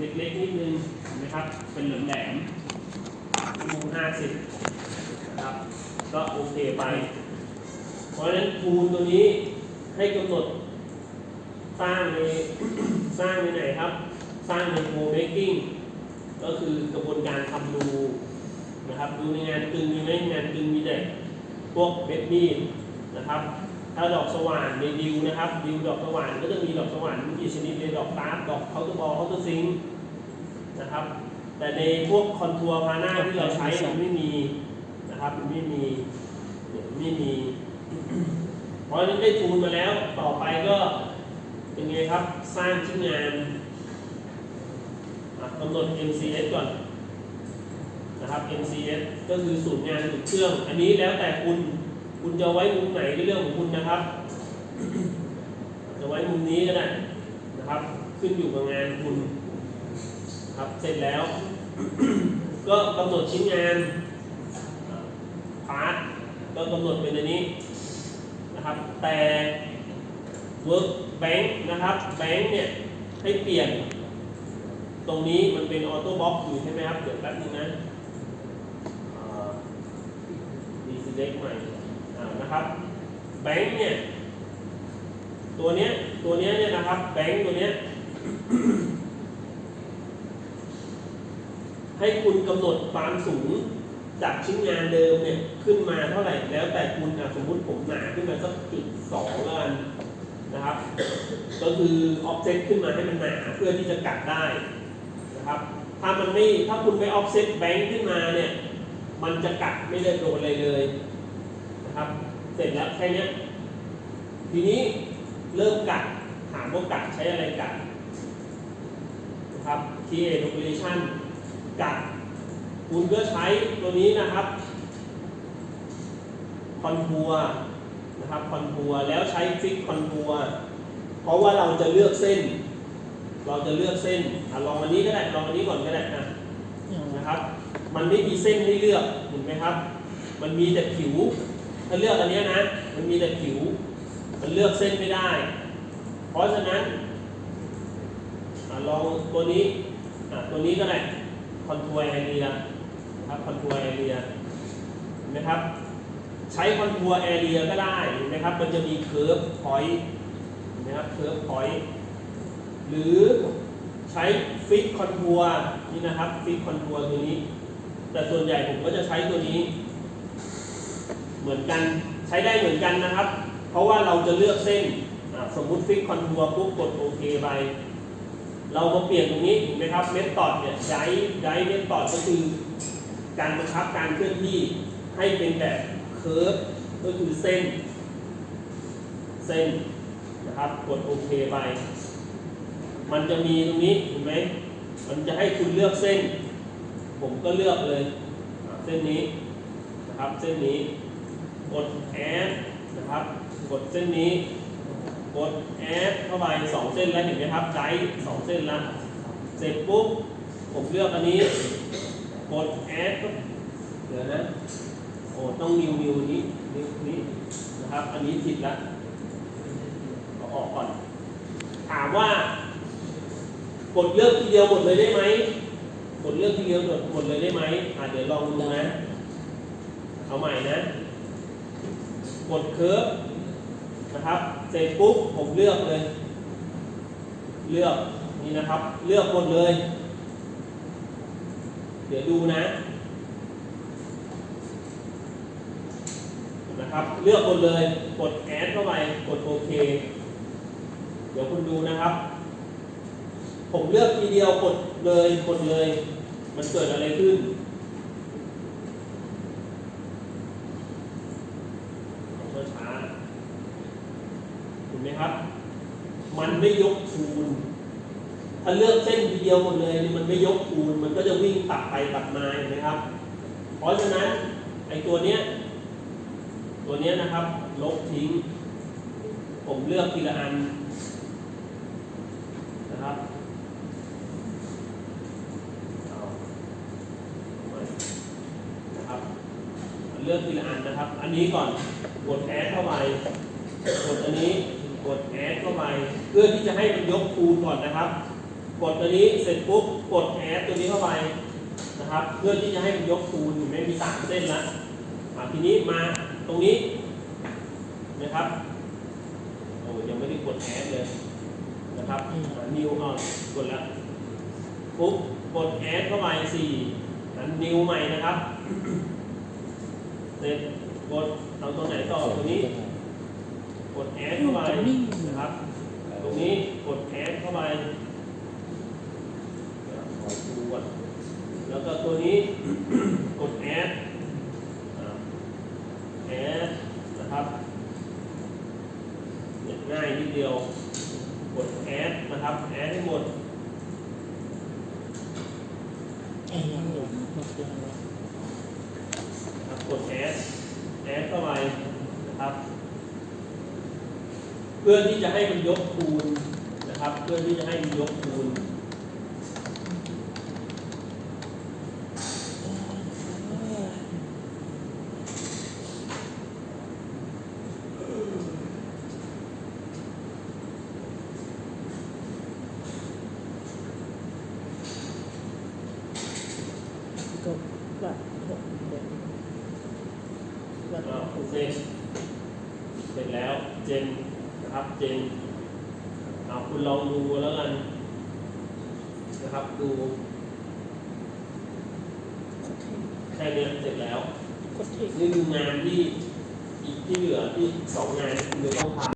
เล็กๆนิดนึงนะครับ เป็นเหลืองแหลมๆคูห้าสิบนะครับ ก็โอเคไป เพราะฉะนั้นคูณตัวนี้ให้กำหนดสร้างในสร้างในไหนครับ สร้างในโ m เมกิ้งก็คือกระบวนการทำรูนะครับ ดูในงานกึ่งมีไหมงานกึ่งมีแต่พวกเม็ดมีดนะครับ ถ้าดอกสว่านในดิวนะครับดิวดอกสว่านก็จะมีดอกสว่านมีกี่ชนิดเลยดอกตาร์ดดอกเคาน์เตอร์บอลเคาน์เตอร์ซิงนะครับ แต่ในพวกคอนทัวร์พาหน้าที่เราใช้มันไม่มีนะครับมันไม่มีเนี่ยมันไม่มีเพราะฉะนั้นได้ทูลมาแล้วต่อไปก็เป็นไงครับสร้างชิ้นงานอะกำหนด MCS ก่อนนะครับ MCS ก็คือสูตรงานสูตรเครื่อง อันนี้แล้วแต่คุณ คุณจะไว้มุมไหนก็เรื่องของคุณนะครับ จะไว้มุมนี้ก็ได้นะครับ ขึ้นอยู่กับงานคุณครับเสร็จแล้ว ก็กำหนดชิ้นงานพาร์ทก็กำหนดเป็นอันนี้นะครับ แต่ work bank นะครับแบงค์เนี่ยให้เปลี่ยน ตรงนี้มันเป็นออโต้บ็อกอยู่ใช่ไหมครับ เดี๋ยวแป๊บนึงนะดีซีเล็กใหม่ นะครับแบงค์เนี่ยตัวเนี้ยตัวเนี้ยเนี่ยนะครับแบงค์ตัวเนี้ยให้คุณกำหนดความสูงจากชิ้นงานเดิมเนี่ยขึ้นมาเท่าไหร่แล้วแต่คุณอะสมมุติผมหนาขึ้นมาสักจุดสองแล้วกันนะครับ ก็คือ offset ขึ้นมาให้มันหนาเพื่อที่จะกัดได้นะครับ ถ้ามันไม่ถ้าคุณไม่ offset bank ขึ้นมาเนี่ยมันจะกัดไม่ได้โดนอะไรเลย นะครับ เสร็จแล้วแค่นี้ทีนี้เริ่มกัดถามว่ากัดใช้อะไรกัดนะครับ TA operation กัดคุณก็ใช้ตัวนี้นะครับคอนทัวนะครับคอนทัวแล้วใช้ฟิกคอนทัวเพราะว่าเราจะเลือกเส้น เราจะเลือกเส้นอลองอันนี้ก็ได้ลองอันนี้ก่อนก็ได้นะนะครับ มันไม่มีเส้นให้เลือกเห็นไหมครับ มันมีแต่ผิว ถ้าเลือกอันนี้นะ มันมีแต่ผิว มันเลือกเส้นไม่ได้ เพราะฉะนั้นอลองตัวนี้ตัวนี้ก็ได้คอนทัวร์แอเรียนะครับคอนทัวร์แอเรียเห็นไหมครับ ใช้คอนทัวร์แอเรียก็ได้เห็นไหมครับ มันจะมีเคิร์ฟพอยต์เห็นไหมครับเคิร์ฟพอยต์หรือใช้ฟิกคอนทัวร์นี่นะครับฟิกคอนทัวร์ตัวนี้ แต่ส่วนใหญ่ผมก็จะใช้ตัวนี้ เหมือนกันใช้ได้เหมือนกันนะครับ เพราะว่าเราจะเลือกเส้นสมมุติฟิกคอนทัวร์ปุ๊บกดโอเคไป เรามาเปลี่ยนตรงนี้เห็นไหมครับเมธอดเนี่ยย้ายย้ายเมธอดก็คือ การบังคับการเคลื่อนที่ให้เป็นแบบเคิร์ฟก็คือเส้น เส้นนะครับกดโอเคไป มันจะมีตรงนี้เห็นไหมมันจะให้คุณเลือกเส้น ผมก็เลือกเลย เส้นนี้นะครับเส้นนี้ กดแอดนะครับ กดเส้นนี้ กดแอดเข้าไปสองเส้นแล้วเห็นไหมครับไกด์สองเส้นแล้ว เสร็จปุ๊บ ผมเลือกอันนี้ กดแอดเดี๋ยวนะโอ้ต้องนิวนิวนี้นิวนี้นะครับ อันนี้ผิดละเอาออกก่อน ถามว่ากดเลือกทีเดียวหมดเลยได้ไหมกดเลือกทีเดียวหมดเลยได้ไหมอะเดี๋ยวลองดูนะ เอาใหม่นะ กดเคิร์ฟนะครับ เสร็จปุ๊บผมเลือกเลย เลือกนี่นะครับ เลือกหมดเลย เดี๋ยวดูนะนะครับ เลือกหมดเลย กดแอดเข้าไป กดโอเค เดี๋ยวคุณดูนะครับ ผมเลือกทีเดียวกดเลย กดเลย มันเกิดอะไรขึ้น ช้าถูกไหมครับ มันไม่ยกคูณ ถ้าเลือกเส้นทีเดียวหมดเลยนี่มันไม่ยกคูณ มันก็จะวิ่งตัดไปตัดมาเห็นไหมครับ เพราะฉะนั้นไอ้ตัวเนี้ยตัวเนี้ยนะครับ ลบทิ้ง ผมเลือกทีละอันนะครับนะครับ เลือกทีละอันนะครับ อันนี้ก่อน กดแอดเข้าไปกดอันนี้กดแอดเข้าไปเพื่อที่จะให้มันยกคูณก่อนนะครับ กดตัวนี้เสร็จปุ๊บกดแอดตัวนี้เข้าไปนะครับ เพื่อที่จะให้มันยกคูณอยู่ไม่มีสามเส้นละทีนี้มาตรงนี้นะครับโอ้ยังไม่ได้กดแอดเลยนะครับนิวอ่กดแล้วปุ๊บกดแอดเข้าไปสี่อันนิวใหม่นะครับ เสร็จกด เอาตัวไหนต่อตัวนี้ กดแอดเข้าไปนะครับ ตรงนี้กดแอดเข้าไปเดี๋ยวขอดูก่อนแล้วก็ตัวนี้กดแอดแอดนะครับเนี่ยง่ายนิดเดียว กดแอดนะครับ แอดให้หมดไอ้ยังอยู่หมดยังเลยนะครับกดแอด แอดเข้าไปนะครับ เพื่อที่จะให้มันยกคูณนะครับ เพื่อที่จะให้มันยกคูณก็แบัดหก เดือนบัดอ่าหกเสร็จเสร็จแล้วเจนนะครับเจนเอาคุณลองดูแล้วกันนะครับดูกดเทคแค่เนี้ยเสร็จแล้วกดเทคนี่คืองานที่อีกที่เหลือที่สองงานที่คุณจะต้องทำ